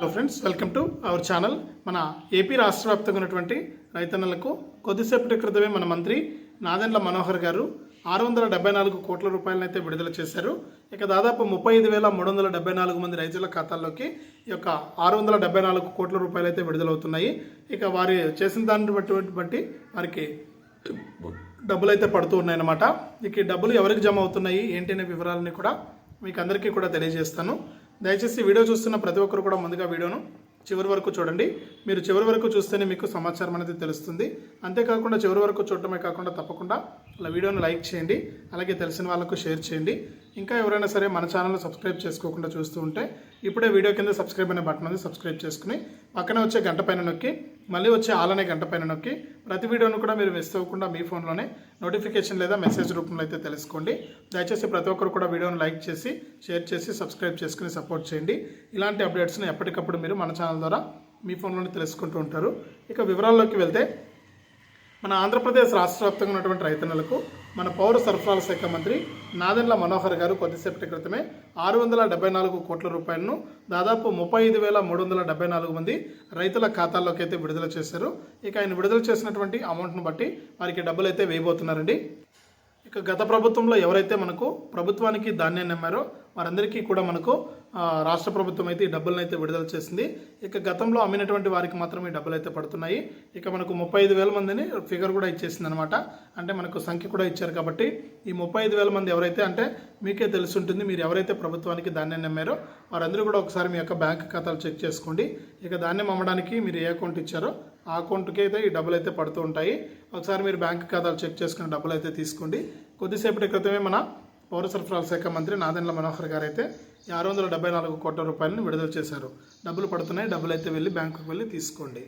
Hello friends welcome to our channel మన AP రాష్ట్ర వ్యాప్తంగా ఉన్నటువంటి రైతన్నలకు కొద్దిసేపటి క్రితమే మన మంత్రి నాదెండ్ల మనోహర్ గారు ఆరు వందల డెబ్బై నాలుగు కోట్ల రూపాయలనైతే విడుదల చేశారు. ఇక దాదాపు ముప్పై ఐదు వేల మూడు వందల డెబ్బై నాలుగు మంది రైతుల ఖాతాల్లోకి ఈ యొక్క ఆరు వందల డెబ్బై నాలుగు కోట్ల రూపాయలు అయితే విడుదలవుతున్నాయి. ఇక వారి చేసిన దాన్ని బట్టి బట్టి వారికి డబ్బులు అయితే పడుతూ ఉన్నాయన్నమాట. ఇక డబ్బులు ఎవరికి జమ అవుతున్నాయి? ఏంటి అనే వివరాలని కూడా మీకు అందరికీ కూడా తెలియజేస్తాను. దయచేసి వీడియో చూస్తున్న ప్రతి ఒక్కరు కూడా ముందుగా వీడియోను చివరి వరకు చూడండి. మీరు చివరి వరకు చూస్తేనే మీకు సమాచారం అనేది తెలుస్తుంది. అంతేకాకుండా చివరి వరకు చూడటమే కాకుండా తప్పకుండా అలా వీడియోను లైక్ చేయండి. అలాగే తెలిసిన వాళ్ళకు షేర్ చేయండి. ఇంకా ఎవరైనా సరే మన ఛానల్ సబ్స్క్రైబ్ చేసుకోకుండా చూస్తూ ఉంటే ఇప్పుడే వీడియో కింద సబ్స్క్రైబ్ అనే బటన్ ఉంది సబ్స్క్రైబ్ చేసుకుని పక్కనే వచ్చే గంట పైన నొక్కి మళ్ళీ వచ్చే ఆలనే గంట పైన నొక్కి ప్రతి వీడియోను కూడా మీరు మిస్ అవ్వకుండా మీ ఫోన్లోనే నోటిఫికేషన్ లేదా మెసేజ్ రూపంలో అయితే తెలుసుకోండి. దయచేసి ప్రతి ఒక్కరు కూడా వీడియోను లైక్ చేసి షేర్ చేసి సబ్స్క్రైబ్ చేసుకుని సపోర్ట్ చేయండి. ఇలాంటి అప్డేట్స్ని ఎప్పటికప్పుడు మీరు మన ఛానల్ ద్వారా మీ ఫోన్లోనే తెలుసుకుంటూ ఉంటారు. ఇక వివరాల్లోకి వెళ్తే మన ఆంధ్రప్రదేశ్ రాష్ట్ర వ్యాప్తంగా ఉన్నటువంటి రైతన్నలకు మన పౌర సరఫరాల శాఖ మంత్రి నాదెండ్ల మనోహర్ గారు కొద్దిసేపటి క్రితమే ఆరు వందల డెబ్బై నాలుగు కోట్ల రూపాయలను దాదాపు ముప్పై ఐదు వేల మూడు వందల డెబ్బై నాలుగు మంది రైతుల ఖాతాల్లోకి అయితే విడుదల చేశారు. ఇక ఆయన విడుదల చేసినటువంటి అమౌంట్ను బట్టి వారికి డబ్బులు అయితే వేయబోతున్నారండి. ఇక గత ప్రభుత్వంలో ఎవరైతే మనకు ప్రభుత్వానికి ధాన్యాన్ని నమ్మారో వారందరికీ కూడా మనకు రాష్ట్ర ప్రభుత్వం అయితే ఈ డబ్బులను అయితే విడుదల చేసింది. ఇక గతంలో అమ్మినటువంటి వారికి మాత్రం ఈ డబ్బులు అయితే పడుతున్నాయి. ఇక మనకు ముప్పై ఐదు వేల మందిని ఫిగర్ కూడా ఇచ్చేసింది అనమాట అంటే మనకు సంఖ్య కూడా ఇచ్చారు కాబట్టి ఈ ముప్పై ఐదు వేల మంది ఎవరైతే అంటే మీకే తెలుసుంటుంది మీరు ఎవరైతే ప్రభుత్వానికి ధాన్యాన్ని నమ్మారో వారందరూ కూడా ఒకసారి మీ యొక్క బ్యాంక్ ఖాతాలు చెక్ చేసుకోండి. ఇక ధాన్యం అమ్మడానికి మీరు ఏ అకౌంట్ ఇచ్చారో ఆ అకౌంట్కి అయితే ఈ డబ్బులు అయితే పడుతూ ఉంటాయి. ఒకసారి మీరు బ్యాంక్ ఖాతాలు చెక్ చేసుకుని డబ్బులు అయితే తీసుకోండి. కొద్దిసేపటి క్రితమే మన పౌర సరఫరాల శాఖ మంత్రి నాదెండ్ల మనోహర్ గారు అయితే ఆరు వందల డెబ్బై నాలుగు కోట్ల రూపాయలను విడుదల చేశారు. డబ్బులు పడుతున్నాయి. డబ్బులు అయితే వెళ్ళి బ్యాంకుకు వెళ్ళి తీసుకోండి.